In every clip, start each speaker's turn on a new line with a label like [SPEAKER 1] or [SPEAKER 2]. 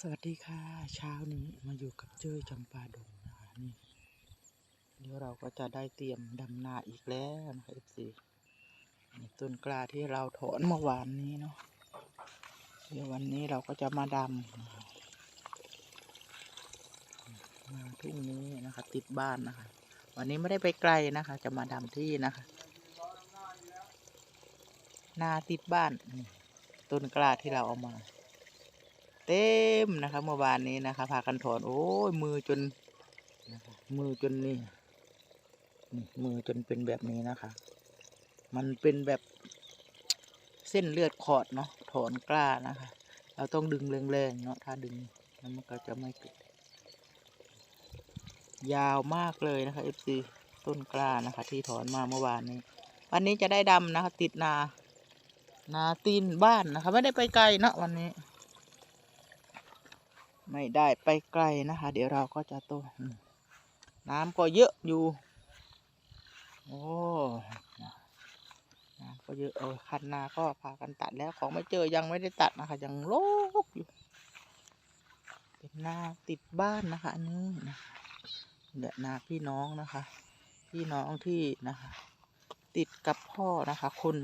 [SPEAKER 1] สวัสดีค่ะ เช้านี้มาอยู่กับเจ้ยจำปาดงนะคะนี่เดี๋ยวเราก็จะได้เตรียมดำนาอีกแล้วนะคะเอฟซีต้นกล้าที่เราถอนเมื่อวานนี้เนาะเดี๋ยววันนี้เราก็จะมาดำมาทุ่งนี้นะคะ ติดบ้านนะคะ วันนี้ไม่ได้ไปไกลนะคะ จะมาดำที่นะคะ นาติดบ้านต้นกล้าที่เราเอามา เต็มนะคะเมื่อวานนี้นะคะพากันถอนโอ้ยมือจนนะะมือจนนี่มือจนเป็นแบบนี้นะคะ มันเป็นแบบเส้นเลือดขอดเนาะถอนกล้านะคะ เราต้องดึงแรงๆเนาะถ้าดึงแล้วมันก็จะไม่เกิดยาวมากเลยนะคะ FC ต้นกล้านะคะ ที่ถอนมาเมื่อวานนี้ วันนี้จะได้ดำนะคะ ติดนา นาตีนบ้านนะคะ ไม่ได้ไปไกลเนาะวันนี้ ไม่ได้ไปไกลนะคะ เดี๋ยวเราก็จะตอืมน้ำก็เยอะอยู่ โอ้น้ำก็เยอะเออคันนาก็พากันตัดแล้วของไม่เจอยังไม่ได้ตัดนะคะ ยังโลกอยู่ เป็นนาติดบ้านนะคะนนี้นะเดี๋ยนาพี่น้องนะคะ พี่น้องที่นะคะ ติดกับพ่อนะคะ คน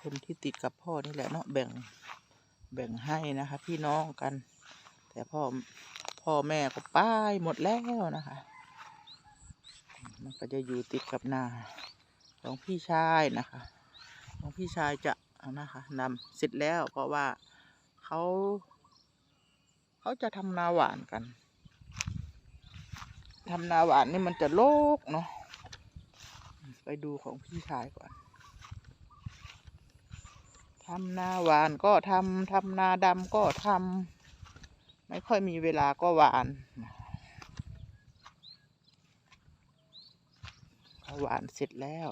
[SPEAKER 1] คนที่ติดกับพ่อนี่แหละเนาะแบ่ง แบ่งให้นะคะ พี่น้องกัน แต่พ่อพ่อแม่ก็ป้ายหมดแล้วนะคะ มันก็จะอยู่ติดกับนาของพี่ชายนะคะ ของพี่ชายจะนะคะนำเสร็จแล้วเพราะว่าเขาเขาจะทำนาหวานกันทำนาหวานนี่มันจะโลกเนาะไปดูของพี่ชายก่อน ทำนาหวานก็ทำทำนาดำก็ทำไม่ค่อยมีเวลาก็หวานพอหวานเสร็จแล้ว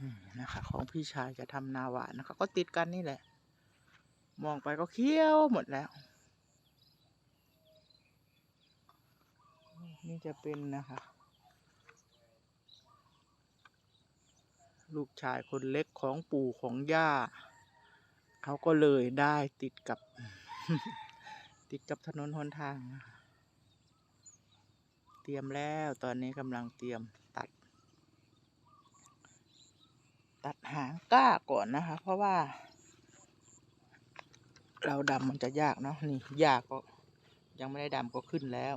[SPEAKER 1] นี่นะคะ ของพี่ชายจะทำนาหวานนะคะ ก็ติดกันนี่แหละ มองไปก็เคี้ยวหมดแล้ว นี่จะเป็นนะคะ ลูกชายคนเล็กของปู่ของย่า เขาก็เลยได้ติดกับ ติดกับถนนหนทาง เตรียมแล้วตอนนี้กำลังเตรียมตัด ตัดหางก้าก่อนนะคะ เพราะว่า เราดำมันจะยากเนาะนี่ยากก็ยังไม่ได้ดำก็ขึ้นแล้ว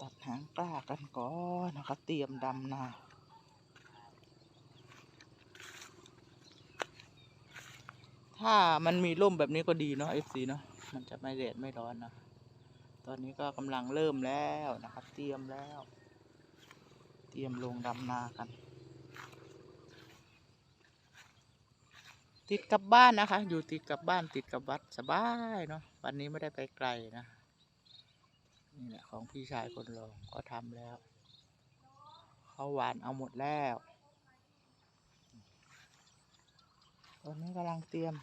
[SPEAKER 1] ตัดหางกล้ากันก่อนนะคะ เตรียมดำนา ถ้ามันมีร่มแบบนี้ก็ดีเนาะ FC เนาะ มันจะไม่แดดไม่ร้อนนะ ตอนนี้ก็กำลังเริ่มแล้วนะครับ เตรียมแล้ว เตรียมลงดำนากัน ติดกับบ้านนะคะ อยู่ติดกับบ้านติดกับวัดสบายเนาะ วันนี้ไม่ได้ไปไกลนะ นี่แหละของพี่ชายคนรองก็ทำแล้วเขาหวานเอาหมดแล้วตอนนี้กำลังเตรียม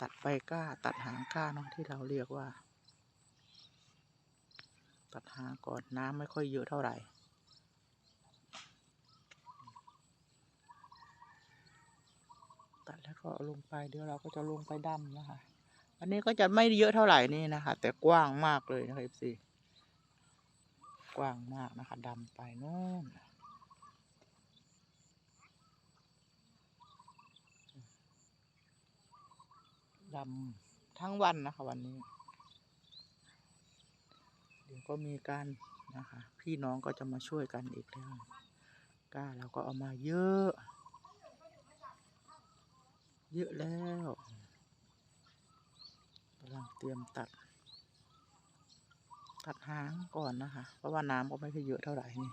[SPEAKER 1] ตัดใบก้า ตัดหางก้าเนาะที่เราเรียกว่า ตัดหางก่อนน้ำไม่ค่อยเยอะเท่าไหร่ตัดแล้วก็ลงไปเดี๋ยวเราก็จะลงไปดำนะคะ อันนี้ก็จะไม่เยอะเท่าไหร่นี่นะคะ แต่กว้างมากเลยนะคะ FC กว้างมากนะคะดำไปโน่น ดำทั้งวันนะคะ วันนี้ เดี๋ยวก็มีการนะคะ พี่น้องก็จะมาช่วยกันอีกแล้วก้าเราก็เอามาเยอะ เยอะแล้วกำลังเตรียมตัด ตัดหางก่อนนะคะ เพราะว่าน้ำก็ไม่ค่อยเยอะเท่าไหร่นี่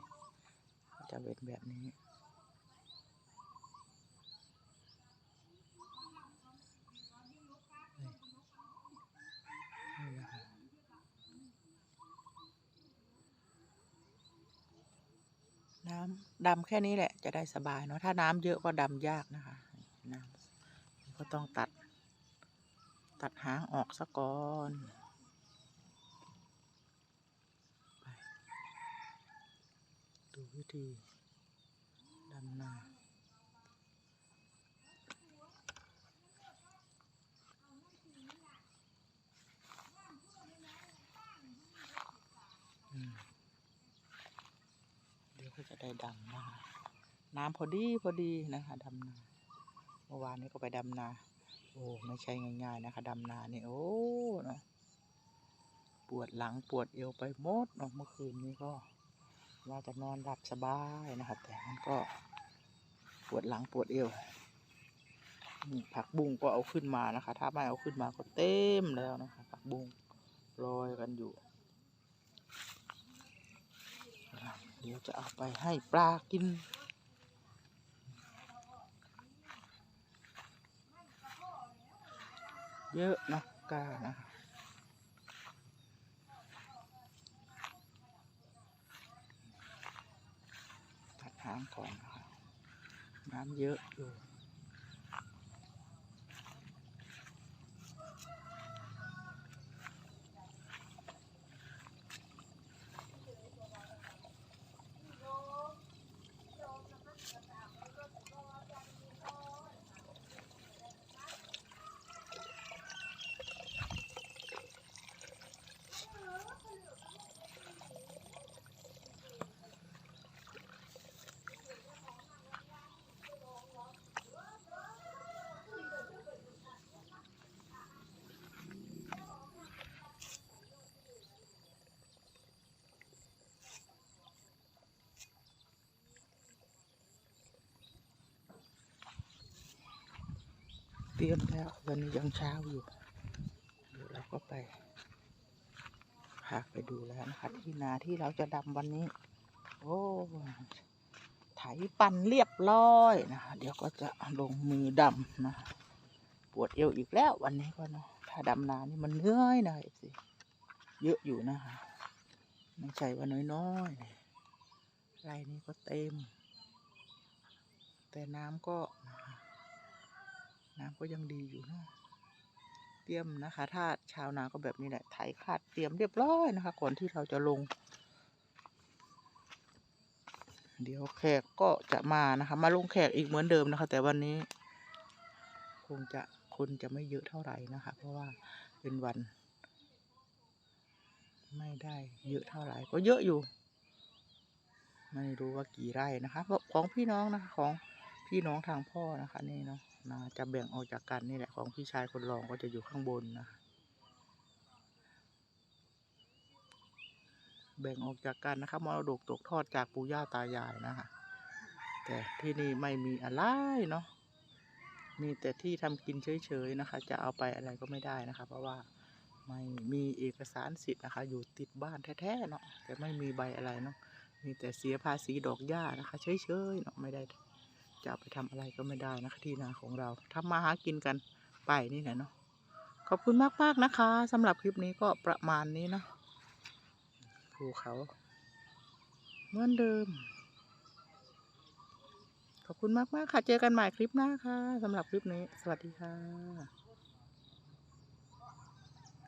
[SPEAKER 1] จะเป็นแบบนี้นะคะน้ำดำแค่นี้แหละจะได้สบายเนาะถ้าน้ำเยอะก็ดำยากนะคะน้ำก็ต้องตัด ตัดหางออกซะก่อนดูวิธีดำนา ยวก็จะ ได้ดำนะคะน้ำพอดีพอดีนะคะดำนาเมื่อวานนี้ก็ไปดำนา โอ้ไม่ใช่ง่าย ๆ นะคะดำนาเนี่ยโอ้นะปวดหลังปวดเอวไปหมดเนาะเมื่อคืนนี้ก็ ว่าจะนอนหลับสบายนะครับแต่มันก็ปวดหลังปวดเอวนี่ผักบุ้งก็เอาขึ้นมานะคะ ถ้าไม่เอาขึ้นมาก็เต็มแล้วนะคะ ผักบุ้งลอยกันอยู่ เดี๋ยวจะเอาไปให้ปลากิน เยอะนะกานะตัดหางก่อนนะคะน้ำเยอะอยู่ เตรียมแล้ววันนี้ยังเช้าอยู่เดี๋ยวเราก็ไปพาไปดูแล้วนะคะ ที่นาที่เราจะดำวันนี้ โอ้ไถปั่นเรียบร้อยนะคะเดี๋ยวก็จะลงมือดำนะปวดเอวอีกแล้ววันนี้ก็เนาะถ้าดำนานี่มันเหนื่อยนะเอฟซีเยอะอยู่นะคะไม่ใช่ว่าน้อยๆไรนี้ก็เต็ม แต่น้ำก็นะคะ น้ำก็ยังดีอยู่เนะเตรียมนะคะ ถ้าชาวนาก็แบบนี้แหละไถขาดเตรียมเรียบร้อยนะคะ ก่อนที่เราจะลง เดี๋ยวแขกก็จะมานะคะ มาลงแขกอีกเหมือนเดิมนะคะ แต่วันนี้ คงจะคนจะไม่เยอะเท่าไหร่นะคะ เพราะว่าเป็นวัน ไม่ได้เยอะเท่าไหร่ก็เยอะอยู่ ไม่รู้ว่ากี่ไร่นะคะ ของพี่น้องนะคะของพี่น้องทางพ่อนะคะนี่เนาะ นาจะแบ่งออกจากกันนี่แหละของพี่ชายคนรองก็จะอยู่ข้างบนนะแบ่งออกจากกันนะคะมรดกตกทอดจากปู่ย่าตายายนะคะแต่ที่นี่ไม่มีอะไรเนาะมีแต่ที่ทำกินเฉยๆนะคะ จะเอาไปอะไรก็ไม่ได้นะคะ เพราะว่าไม่มีเอกสารสิทธิ์นะคะ อยู่ติดบ้านแท้ๆเนาะแต่ไม่มีใบอะไรเนาะมีแต่เสียภาษีดอกหญ้านะคะเฉยๆเนาะไม่ได้ จะไปทำอะไรก็ไม่ได้นะคะที่นาของเราทำมาหากินกันไปนี่แหละเนาะขอบคุณมากๆนะคะสำหรับคลิปนี้ก็ประมาณนี้นะภูเขาเหมือนเดิม ขอบคุณมากๆค่ะ เจอกันใหม่คลิปหน้าค่ะสำหรับคลิปนี้ สวัสดีค่ะ